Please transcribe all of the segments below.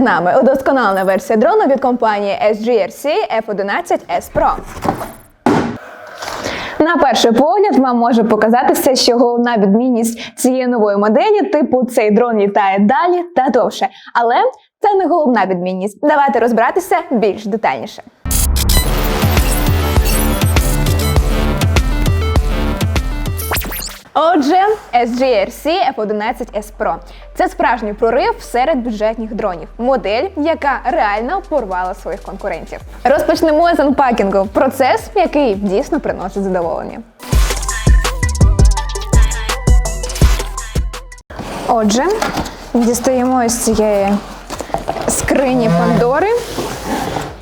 Перед нами удосконалена версія дрону від компанії SGRC F11S Pro. На перший погляд вам може показатися, що головна відмінність цієї нової моделі, типу цей дрон літає далі та довше. Але це не головна відмінність. Давайте розбиратися більш детальніше. Отже, SGRC F11S Pro – це справжній прорив серед бюджетних дронів. Модель, яка реально порвала своїх конкурентів. Розпочнемо з анпакінгу. Процес, який дійсно приносить задоволення. Отже, дістаємо з цієї скрині Пандори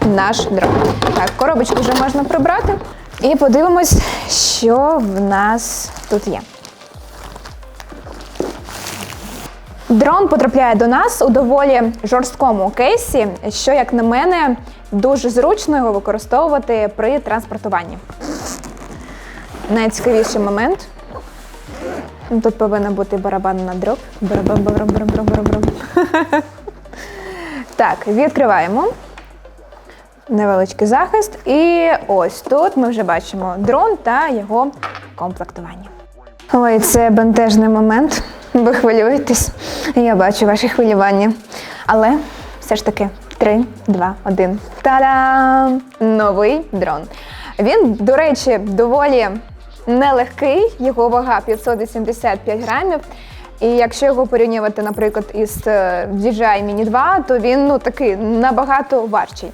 наш дрон. Так, коробочку вже можна прибрати. І подивимось, що в нас тут є. Дрон потрапляє до нас у доволі жорсткому кейсі, що, як на мене, дуже зручно його використовувати при транспортуванні. Найцікавіший момент. Тут повинна бути барабанна дроб. Барабан, барабан, барабан, барабан. Так, відкриваємо. Невеличкий захист. І ось тут ми вже бачимо дрон та його комплектування. Ой, це бентежний момент. Ви хвилюєтесь. Я бачу ваші хвилювання. Але все ж таки 3, 2, 1. Та-дам! Новий дрон. Він, до речі, доволі нелегкий, його вага 585 грамів. І якщо його порівнювати, наприклад, із DJI Mini 2, то він ну такий набагато важчий.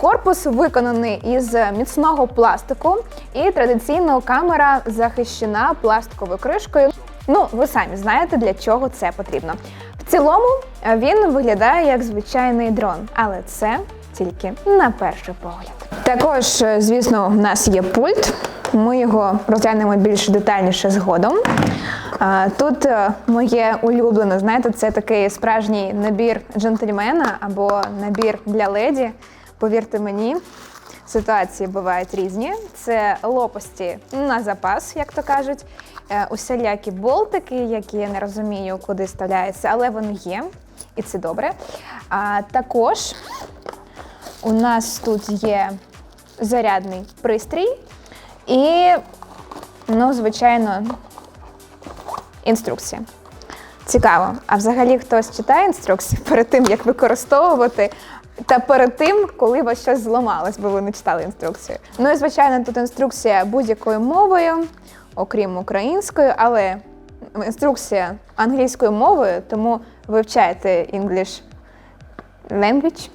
Корпус виконаний із міцного пластику, і традиційно камера захищена пластиковою кришкою. Ну, ви самі знаєте, для чого це потрібно. В цілому е, він виглядає як звичайний дрон, але це тільки на перший погляд. Також, е, звісно, в нас є пульт. Ми його розглянемо більш детальніше згодом. Тут е, моє улюблене, знаєте, це такий справжній набір джентльмена або набір для леді. Повірте мені, ситуації бувають різні. Це лопасті на запас, як то кажуть, е, усілякі болтики, які я не розумію, куди вставляються, але вони є, і це добре. А також у нас тут є зарядний пристрій і, ну, звичайно, інструкція. Цікаво. А взагалі хтось читає інструкції перед тим, як використовувати, та перед тим, коли у вас щось зламалось, бо ви не читали інструкцію. Ну і звичайно, тут інструкція будь-якою мовою, окрім української, але інструкція англійською мовою, тому вивчайте English language.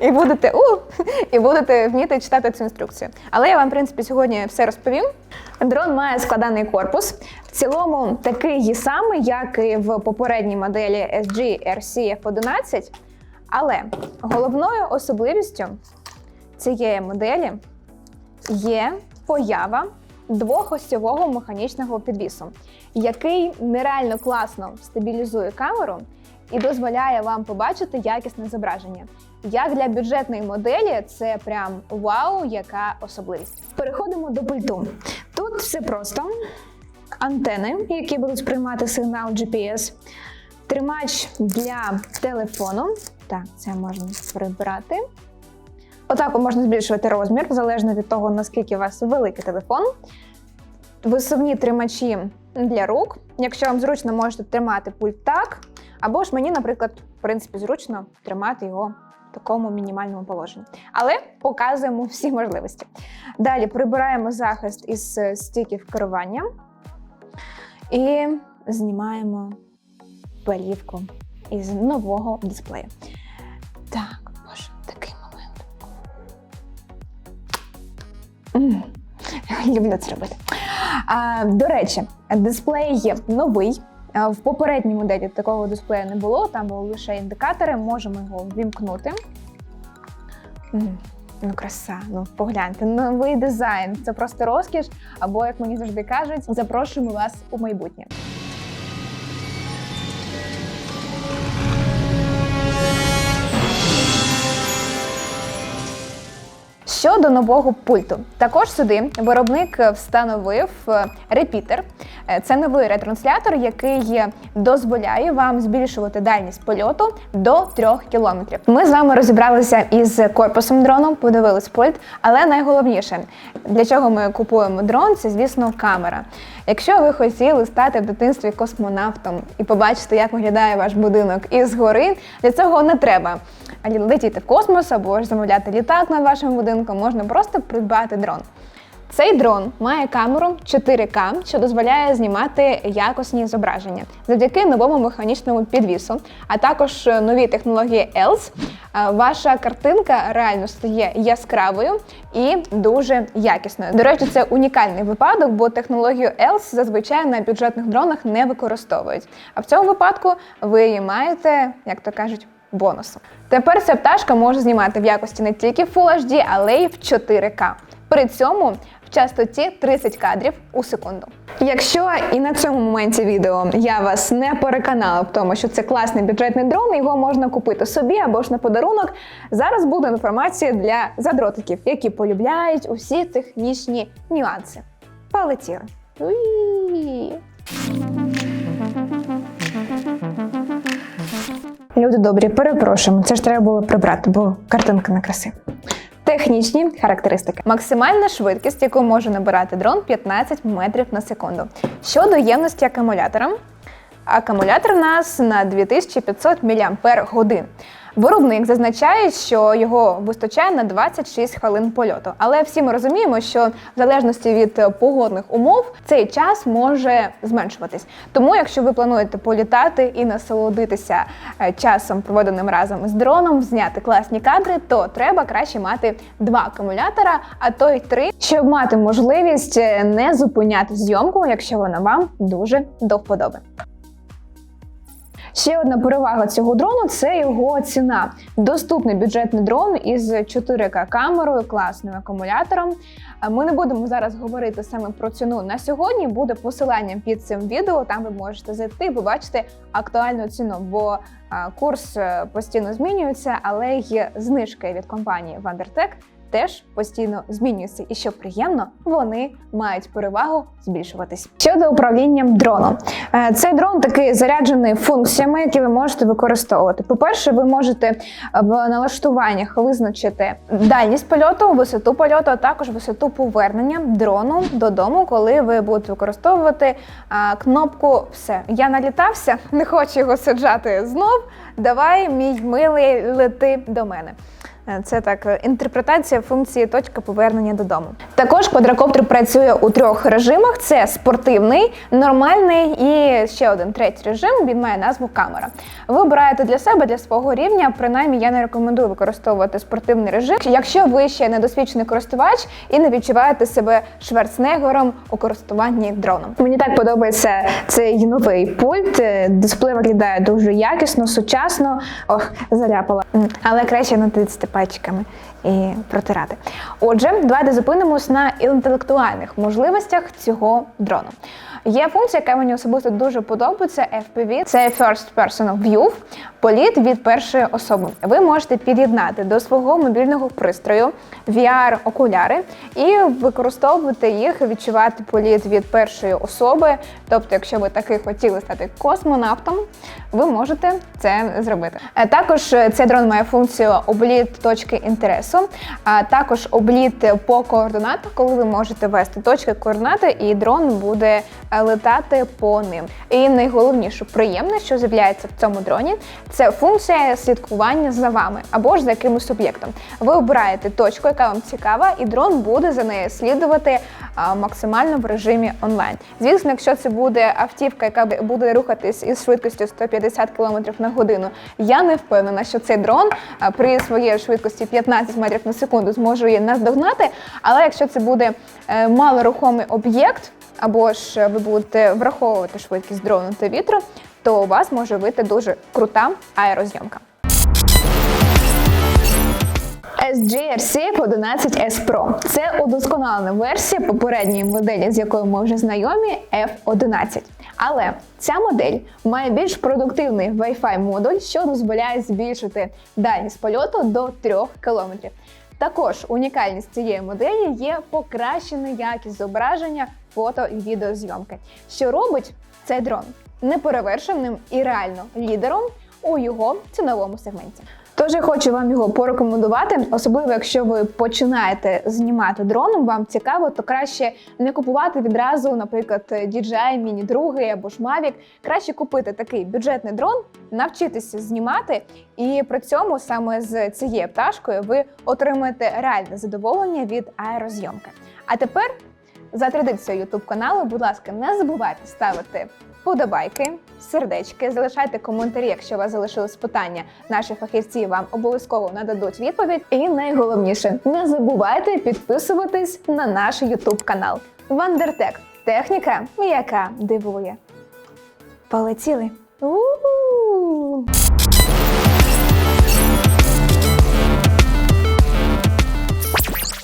І будете у, і будете вміти читати цю інструкцію. Але я вам, в принципі, сьогодні все розповім. Дрон має складаний корпус. В цілому такий самий, як і в попередній моделі SG RC F11. Але головною особливістю цієї моделі є поява двохосьового механічного підвісу, який нереально класно стабілізує камеру і дозволяє вам побачити якісне зображення. Як для бюджетної моделі, це прям вау, яка особливість. Переходимо до пульту. Тут все просто: антени, які будуть сприймати сигнал GPS, тримач для телефону. Так, це можна прибрати. Отак можна збільшувати розмір, залежно від того, наскільки у вас великий телефон. Висувні тримачі для рук. Якщо вам зручно, можете тримати пульт так. Або ж мені, наприклад, в принципі, зручно тримати його такому мінімальному положенні. Але показуємо всі можливості. Далі прибираємо захист із е, стіків керування і знімаємо плівку із нового дисплею. Так, боже, такий момент. Люблю це робити. А, до речі, дисплей є новий. В попередній моделі такого дисплея не було, там були лише індикатори, можемо його вімкнути. Ну, краса, ну погляньте, новий дизайн. Це просто розкіш. Або, як мені завжди кажуть, запрошуємо вас у майбутнє. Щодо нового пульту, також сюди виробник встановив е, репітер. Е, Це новий ретранслятор, який дозволяє вам збільшувати дальність польоту до 3 кілометрів. Ми з вами розібралися із корпусом дрону, подивились пульт, але найголовніше, для чого ми купуємо дрон, це звісно камера. Якщо ви хотіли стати в дитинстві космонавтом і побачити, як виглядає ваш будинок із гори, для цього не треба летіти в космос або ж замовляти літак над вашим будинком, можна просто придбати дрон. Цей дрон має камеру 4К, що дозволяє знімати якісні зображення завдяки новому механічному підвісу, а також новій технології ELS. е, Ваша картинка реально стає яскравою і дуже якісною. До речі, це унікальний випадок, бо технологію ELS зазвичай на бюджетних дронах не використовують. А в цьому випадку ви її маєте, як то кажуть, бонусом. Тепер ця пташка може знімати в якості не тільки Full HD, але й в 4К. При цьому в частоті 30 кадрів у секунду. Якщо і на цьому моменті відео я вас не переконала в тому, що це класний бюджетний дрон, його можна купити собі або ж на подарунок. Зараз буде інформація для задротиків, які полюбляють усі технічні нюанси. Полетіли. Уї! Люди добрі, перепрошуємо. Це ж треба було прибрати, бо картинка не красива. Технічні характеристики. Максимальна швидкість, яку може набирати дрон 15 метрів на секунду. Щодо ємності акумулятора, акумулятор у нас на 2500 мАч. Виробник зазначає, що його вистачає на 26 хвилин польоту. Але всі ми розуміємо, що в залежності від погодних умов цей час може зменшуватись. Тому, якщо ви плануєте політати і насолодитися е, часом, проведеним разом з дроном, зняти класні кадри, то треба краще мати два акумулятора, а то й три, щоб мати можливість е, не зупиняти зйомку, якщо вона вам дуже до вподоби. Ще одна перевага цього дрону це його ціна. Доступний бюджетний дрон із 4К камерою, класним акумулятором. Ми не будемо зараз говорити саме про ціну на сьогодні. Буде посилання під цим відео. Там ви можете зайти побачити актуальну ціну, бо курс е, постійно змінюється, але й знижки від компанії Vandertech теж постійно змінюються. І що приємно, вони мають перевагу збільшуватись. Щодо управління дроном, Е, цей дрон такий заряджений функціями, які ви можете використовувати. По-перше, ви можете в налаштуваннях визначити дальність польоту, висоту польоту, а також висоту повернення дрону додому, коли ви будете використовувати кнопку Все. Я налітався, не хочу його саджати знов. Давай, мій милий, лети до мене. Е, Це так е, інтерпретація функції точка повернення додому. Також квадрокоптер працює у трьох режимах: це спортивний, нормальний і ще один третій режим. Він має назву камера. Ви обираєте для себе для свого рівня. Принаймні, я не рекомендую використовувати спортивний режим. Якщо ви ще недосвідчений користувач і не відчуваєте себе шварценеггером у користуванні дроном. Мені так подобається цей новий пульт. Е, Дисплей виглядає дуже якісно, сучасно. Ох, заляпала. Але краще натицяти пальчиками і протирати. Отже, давайте зупинимось на інтелектуальних можливостях цього дрону. Є функція, яка мені особисто дуже подобається. FPV – це First Person View, політ від першої особи. Ви можете під'єднати до свого мобільного пристрою VR-окуляри і використовувати їх, відчувати політ від першої особи. Тобто, якщо ви таки хотіли стати космонавтом, ви можете це зробити. Е, Також е, цей дрон має функцію обліт точки інтересу, а також обліт по координатах, коли ви можете ввести точки координати, і дрон буде летати по ним. І найголовніше приємне, що з'являється в цьому дроні, це функція слідкування за вами або ж за якимось об'єктом. Ви обираєте точку, яка вам цікава, і дрон буде за нею слідувати максимально в режимі онлайн. Звісно, якщо це буде автівка, яка буде рухатись із швидкістю 150 км на годину, я не впевнена, що цей дрон при своїй швидкості 15 метрів на секунду зможе її наздогнати. Але якщо це буде е, малорухомий об'єкт, або ж ви будете враховувати швидкість дрону та вітру, то у вас може вийти дуже крута аерозйомка. SGRC F11 S Pro. Це удосконалена версія попередньої моделі, з якою ми вже знайомі, F11. Але ця модель має більш продуктивний Wi-Fi модуль, що дозволяє збільшити дальність польоту до 3 км. Також унікальність цієї моделі є покращена якість зображення фото і відеозйомки, що робить цей дрон неперевершеним і реально лідером у його ціновому сегменті. Тож я хочу вам його порекомендувати, особливо якщо ви починаєте знімати дроном, вам цікаво, то краще не купувати відразу, наприклад, DJI Mini 2 або ж Mavic. Краще купити такий бюджетний дрон, навчитися знімати, і при цьому саме з цією пташкою ви отримаєте реальне задоволення від аерозйомки. А тепер за традицією YouTube каналу, будь ласка, не забувайте ставити вподобайки, сердечки, залишайте коментарі, якщо у вас залишились питання. Наші фахівці вам обов'язково нададуть відповідь. І найголовніше, не забувайте підписуватись на наш YouTube канал. Вандертек техніка, яка дивує. Полетіли! У-у-у!